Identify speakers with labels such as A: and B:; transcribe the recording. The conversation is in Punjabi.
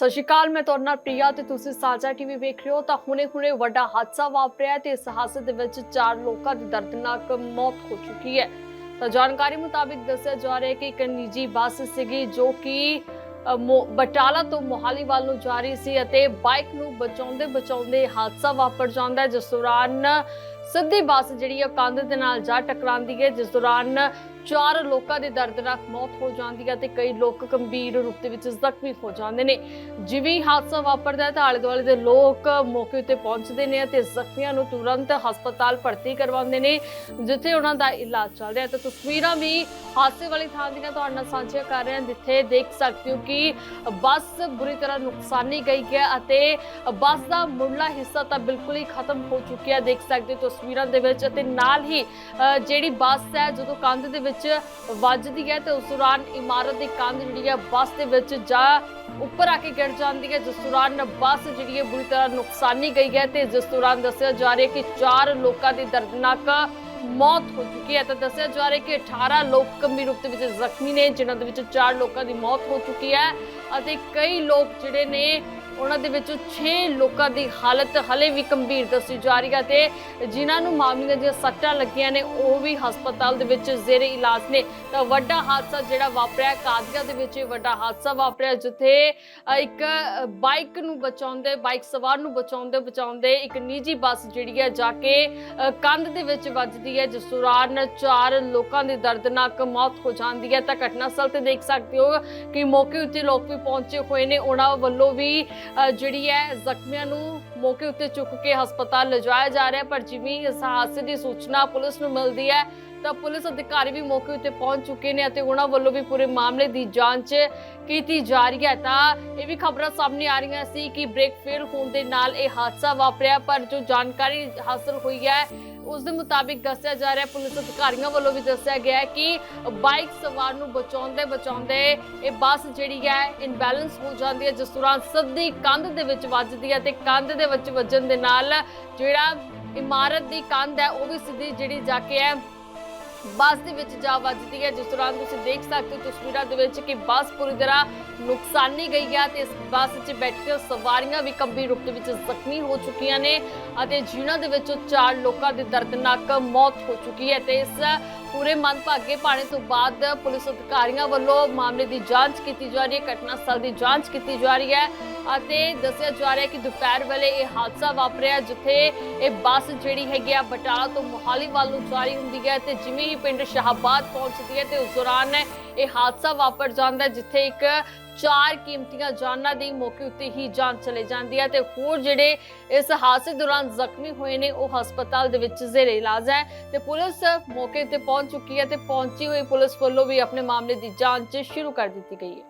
A: ਸਤਿ ਸ਼੍ਰੀ ਅਕਾਲ, ਮੈਂ ਤੁਹਾਡੇ ਨਾਲ ਪ੍ਰਿਆ ਤੇ ਤੁਸੀਂ ਸਾਜਾ ਟੀਵੀ ਵੇਖ ਰਹੇ ਹੋ। ਤਾਂ ਹੁਣੇ-ਹੁਣੇ ਵੱਡਾ ਹਾਦਸਾ ਵਾਪਰਿਆ ਤੇ ਇਸ ਹਾਦਸੇ ਦੇ ਵਿੱਚ ਚਾਰ ਲੋਕਾਂ ਦੀ ਦਰਦਨਾਕ ਮੌਤ ਹੋ ਚੁੱਕੀ ਹੈ। ਤਾਂ ਜਾਣਕਾਰੀ ਮੁਤਾਬਿਕ ਦੱਸਿਆ ਜਾ ਰਿਹਾ ਹੈ ਕਿ ਇੱਕ ਨਿੱਜੀ ਬੱਸ ਸੀਗੀ ਜੋ ਕਿ ਬਟਾਲਾ ਤੋਂ ਮੋਹਾਲੀ ਵੱਲ ਨੂੰ ਜਾ ਰਹੀ ਸੀ ਅਤੇ ਬਾਈਕ ਨੂੰ ਬਚਾਉਂਦੇ ਬਚਾਉਂਦੇ ਹਾਦਸਾ ਵਾਪਰ ਜਾਂਦਾ ਜਿਸ ਦੌਰਾਨ ਸਿੱਧੀ ਬੱਸ ਜਿਹੜੀ ਹੈ ਕੰਧ ਦੇ ਨਾਲ ਜਾ ਟਕਰਾਉਂਦੀ ਹੈ, ਜਿਸ ਦੌਰਾਨ ਚਾਰ ਲੋਕਾਂ ਦੀ ਦਰਦਨਾਕ ਮੌਤ ਹੋ ਜਾਂਦੀ ਹੈ ਤੇ ਕਈ ਲੋਕ ਗੰਭੀਰ ਰੂਪ ਦੇ ਵਿੱਚ ਜ਼ਖਮੀ ਹੋ ਜਾਂਦੇ ਨੇ। ਜਿਵੇਂ ਹਾਦਸਾ ਵਾਪਰਦਾ ਹੈ ਤਾਂ ਆਲੇ ਦੁਆਲੇ ਦੇ ਲੋਕ ਮੌਕੇ ਉੱਤੇ ਪਹੁੰਚਦੇ ਨੇ ਅਤੇ ਜ਼ਖਮੀਆਂ ਨੂੰ ਤੁਰੰਤ ਹਸਪਤਾਲ ਭਰਤੀ ਕਰਵਾਉਂਦੇ ਨੇ, ਜਿੱਥੇ ਉਹਨਾਂ ਦਾ ਇਲਾਜ ਚੱਲ ਰਿਹਾ ਹੈ। ਤਾਂ ਤਸਵੀਰਾਂ ਵੀ ਹਾਦਸੇ ਵਾਲੀ ਥਾਂ ਦੀਆਂ ਤੁਹਾਡੇ ਨਾਲ ਸਾਂਝੀਆਂ ਕਰ ਰਹੇ ਹਾਂ, ਜਿੱਥੇ ਦੇਖ ਸਕਦੇ ਹੋ ਕਿ ਬੱਸ ਬੁਰੀ ਤਰ੍ਹਾਂ ਨੁਕਸਾਨੀ ਗਈ ਹੈ ਅਤੇ ਬੱਸ ਦਾ ਮੁੱਢਲਾ ਹਿੱਸਾ ਤਾਂ ਬਿਲਕੁਲ ਹੀ ਖਤਮ ਹੋ ਚੁੱਕਿਆ ਦੇਖ ਸਕਦੇ ਹੋ ਤਸਵੀਰਾਂ ਦੇ ਵਿੱਚ ਅਤੇ ਨਾਲ ਹੀ ਜਿਹੜੀ ਬੱਸ ਹੈ, ਜਦੋਂ ਕੰਧ ਦੇ ਵਿੱਚ ਵੱਜਦੀ ਹੈ ਤੇ ਉਸ ਦੌਰਾਨ ਇਮਾਰਤ ਦੀ ਕੰਧ ਜਿਹੜੀ ਹੈ ਬੱਸ ਦੇ ਵਿੱਚ ਜਾ ਉੱਪਰ ਆ ਕੇ ਗਿਰ ਜਾਂਦੀ ਹੈ। ਜਿਸ ਦੌਰਾਨ ਬੱਸ ਜਿਹੜੀ ਹੈ ਬੁਰੀ ਤਰ੍ਹਾਂ ਨੁਕਸਾਨੀ ਗਈ ਹੈ ਤੇ ਜਿਸ ਦੌਰਾਨ ਦੱਸਿਆ ਜਾ ਰਿਹਾ ਕਿ ਚਾਰ ਲੋਕਾਂ ਦੀ ਦਰਦਨਾਕ ਮੌਤ ਹੋ ਚੁੱਕੀ ਹੈ। ਤਾਂ ਦੱਸਿਆ ਜਾ ਰਿਹਾ ਕਿ 18 ਲੋਕ ਗੰਭੀਰ ਰੂਪ ਦੇ ਵਿੱਚ ਜ਼ਖਮੀ ਨੇ, ਜਿਨ੍ਹਾਂ ਦੇ ਵਿੱਚ ਚਾਰ ਲੋਕਾਂ ਦੀ ਮੌਤ ਹੋ ਚੁੱਕੀ ਹੈ ਅਤੇ ਕਈ ਲੋਕ ਜਿਹੜੇ ਨੇ ਉਹਨਾਂ ਦੇ ਵਿੱਚੋਂ 6 ਲੋਕਾਂ ਦੀ ਹਾਲਤ ਹਲੇ ਵੀ ਗੰਭੀਰ ਦੱਸੀ ਜਾ ਰਹੀ ਹੈ ਤੇ ਜਿਨ੍ਹਾਂ ਨੂੰ ਮਾਮਲੇ ਦੀਆਂ ਸੱਟਾਂ ਲੱਗੀਆਂ ਨੇ, ਉਹ ਵੀ ਹਸਪਤਾਲ ਦੇ ਵਿੱਚ ਜ਼ੇਰੇ ਇਲਾਜ ਨੇ। ਤਾਂ ਵੱਡਾ ਹਾਦਸਾ ਜਿਹੜਾ ਵਾਪਰਿਆ, ਕਾਦੀਆਂ ਦੇ ਵਿੱਚ ਇਹ ਵੱਡਾ ਹਾਦਸਾ ਵਾਪਰਿਆ, ਜਿੱਥੇ ਇੱਕ ਬਾਈਕ ਨੂੰ ਬਚਾਉਂਦੇ, ਬਾਈਕ ਸਵਾਰ ਨੂੰ ਬਚਾਉਂਦੇ ਬਚਾਉਂਦੇ ਇੱਕ ਨਿੱਜੀ ਬੱਸ ਜਿਹੜੀ ਹੈ ਜਾ ਕੇ ਕੰਧ ਦੇ ਵਿੱਚ ਵੱਜਦੀ ਹੈ, ਜਿਸ ਦੌਰਾਨ ਚਾਰ ਲੋਕਾਂ ਦੀ ਦਰਦਨਾਕ ਮੌਤ ਹੋ ਜਾਂਦੀ ਹੈ। ਤਾਂ ਘਟਨਾ ਸਥਲ ਤੇ ਦੇਖ ਸਕਦੇ ਹੋ ਕਿ ਮੌਕੇ ਉੱਤੇ ਲੋਕ ਵੀ ਪਹੁੰਚੇ ਹੋਏ ਨੇ। ਉਹਨਾਂ ਵੱਲੋਂ ਵੀ ਜਿਹੜੀ ਹੈ ਜ਼ਖਮੀਆਂ ਨੂੰ ਮੌਕੇ ਉੱਤੇ ਚੁੱਕ ਕੇ ਹਸਪਤਾਲ ਲਿਜਾਇਆ ਜਾ ਰਿਹਾ ਪਰ ਜਿਵੇਂ ਇਸ ਹਾਦਸੇ ਦੀ ਸੂਚਨਾ ਪੁਲਿਸ ਨੂੰ ਮਿਲਦੀ ਹੈ, ਤਾਂ ਪੁਲਿਸ ਅਧਿਕਾਰੀ ਵੀ ਮੌਕੇ ਉੱਤੇ ਪਹੁੰਚ ਚੁੱਕੇ ਨੇ ਅਤੇ ਉਹਨਾਂ ਵੱਲੋਂ ਵੀ ਪੂਰੇ ਮਾਮਲੇ ਦੀ ਜਾਂਚ ਕੀਤੀ ਜਾ ਰਹੀ ਹੈ। ਤਾਂ ਇਹ ਵੀ ਖਬਰਾਂ ਸਾਹਮਣੇ ਆ ਰਹੀਆਂ ਸੀ ਕਿ ਬ੍ਰੇਕ ਫੇਲ ਹੋਣ ਦੇ ਨਾਲ ਇਹ ਹਾਦਸਾ ਵਾਪਰਿਆ, ਪਰ ਜੋ ਜਾਣਕਾਰੀ ਹਾਸਲ ਹੋਈ ਹੈ ਉਸ ਦੇ ਮੁਤਾਬਿਕ ਦੱਸਿਆ ਜਾ ਰਿਹਾ, ਪੁਲਿਸ ਅਧਿਕਾਰੀਆਂ ਵੱਲੋਂ ਵੀ ਦੱਸਿਆ ਗਿਆ ਹੈ ਕਿ ਬਾਈਕ ਸਵਾਰ ਨੂੰ ਬਚਾਉਂਦੇ ਬਚਾਉਂਦੇ ਇਹ ਬੱਸ ਜਿਹੜੀ ਹੈ ਇਨਬੈਲੈਂਸ ਹੋ ਜਾਂਦੀ ਹੈ, ਜਿਸ ਦੌਰਾਨ ਸਿੱਧੀ ਕੰਧ ਦੇ ਵਿੱਚ ਵੱਜਦੀ ਹੈ ਤੇ ਕੰਧ ਦੇ ਵਿੱਚ ਵੱਜਣ ਦੇ ਨਾਲ ਜਿਹੜਾ ਇਮਾਰਤ ਦੀ ਕੰਧ ਹੈ, ਉਹ ਵੀ ਸਿੱਧੀ ਜਿਹੜੀ ਜਾ ਕੇ ਹੈ ਬੱਸ ਦੇ ਵਿੱਚ ਜਾ ਵੱਜਦੀ ਹੈ। ਜਿਸ ਦੌਰਾਨ ਤੁਸੀਂ ਦੇਖ ਸਕਦੇ ਹੋ ਤਸਵੀਰਾਂ ਦੇ ਵਿੱਚ ਕਿ ਬੱਸ ਪੂਰੀ ਤਰ੍ਹਾਂ ਨੁਕਸਾਨੀ ਗਈ ਹੈ ਤੇ ਇਸ ਬੱਸ 'ਚ ਬੈਠੀਆਂ ਸਵਾਰੀਆਂ ਵੀ ਗੰਭੀਰ ਰੂਪ ਦੇ ਵਿੱਚ ਜ਼ਖਮੀ ਹੋ ਚੁੱਕੀਆਂ ਨੇ ਅਤੇ ਜਿਨ੍ਹਾਂ ਦੇ ਵਿੱਚੋਂ ਚਾਰ ਲੋਕਾਂ ਦੀ ਦਰਦਨਾਕ ਮੌਤ ਹੋ ਚੁੱਕੀ ਹੈ ਤੇ ਇਸ ਪੂਰੇ ਮੰਦਭਾਗੇ ਪਾਣੇ ਤੋਂ ਬਾਅਦ ਪੁਲਿਸ ਅਧਿਕਾਰੀਆਂ ਵੱਲੋਂ ਮਾਮਲੇ ਦੀ ਜਾਂਚ ਕੀਤੀ ਜਾ ਰਹੀ ਹੈ, ਘਟਨਾ ਸਥਲ ਦੀ ਜਾਂਚ ਕੀਤੀ ਜਾ ਰਹੀ ਹੈ ਅਤੇ ਦੱਸਿਆ ਜਾ ਰਿਹਾ ਹੈ ਕਿ ਦੁਪਹਿਰ ਵੇਲੇ ਇਹ ਹਾਦਸਾ ਵਾਪਰਿਆ ਜਿੱਥੇ ਇਹ ਬੱਸ ਜਿਹੜੀ ਹੈਗੀ ਆ ਬਟਾਲਾ ਤੋਂ ਮੋਹਾਲੀ ਵੱਲ ਨੂੰ ਜਾ ਰਹੀ ਹੁੰਦੀ ਹੈ ਤੇ ਜਿਵੇਂ ਹੀ ਪਿੰਡ ਸ਼ਾਹਬਾਦ ਪਹੁੰਚਦੀ ਹੈ ਤੇ ਉਸ ਦੌਰਾਨ ਇਹ ਹਾਦਸਾ ਵਾਪਰ ਜਾਂਦਾ ਹੈ, ਜਿੱਥੇ ਇੱਕ ਚਾਰ ਕੀਮਤੀਆਂ ਜਾਨਾਂ ਦੀ ਮੌਕੇ ਉੱਤੇ ਹੀ ਜਾਨ ਚਲੇ ਜਾਂਦੀ ਹੈ ਤੇ ਹੋਰ ਜਿਹੜੇ ਇਸ ਹਾਦਸੇ ਦੌਰਾਨ ਜ਼ਖਮੀ ਹੋਏ ਨੇ, ਉਹ ਹਸਪਤਾਲ ਦੇ ਵਿੱਚ ਜ਼ੇਰੇ ਇਲਾਜ ਹੈ ਤੇ ਪੁਲਿਸ ਮੌਕੇ ਤੇ ਪਹੁੰਚ ਚੁੱਕੀ ਹੈ ਤੇ ਪਹੁੰਚੀ ਹੋਈ ਪੁਲਿਸ ਵੱਲੋਂ ਵੀ ਆਪਣੇ ਮਾਮਲੇ ਦੀ ਜਾਂਚ ਸ਼ੁਰੂ ਕਰ ਦਿੱਤੀ ਗਈ ਹੈ।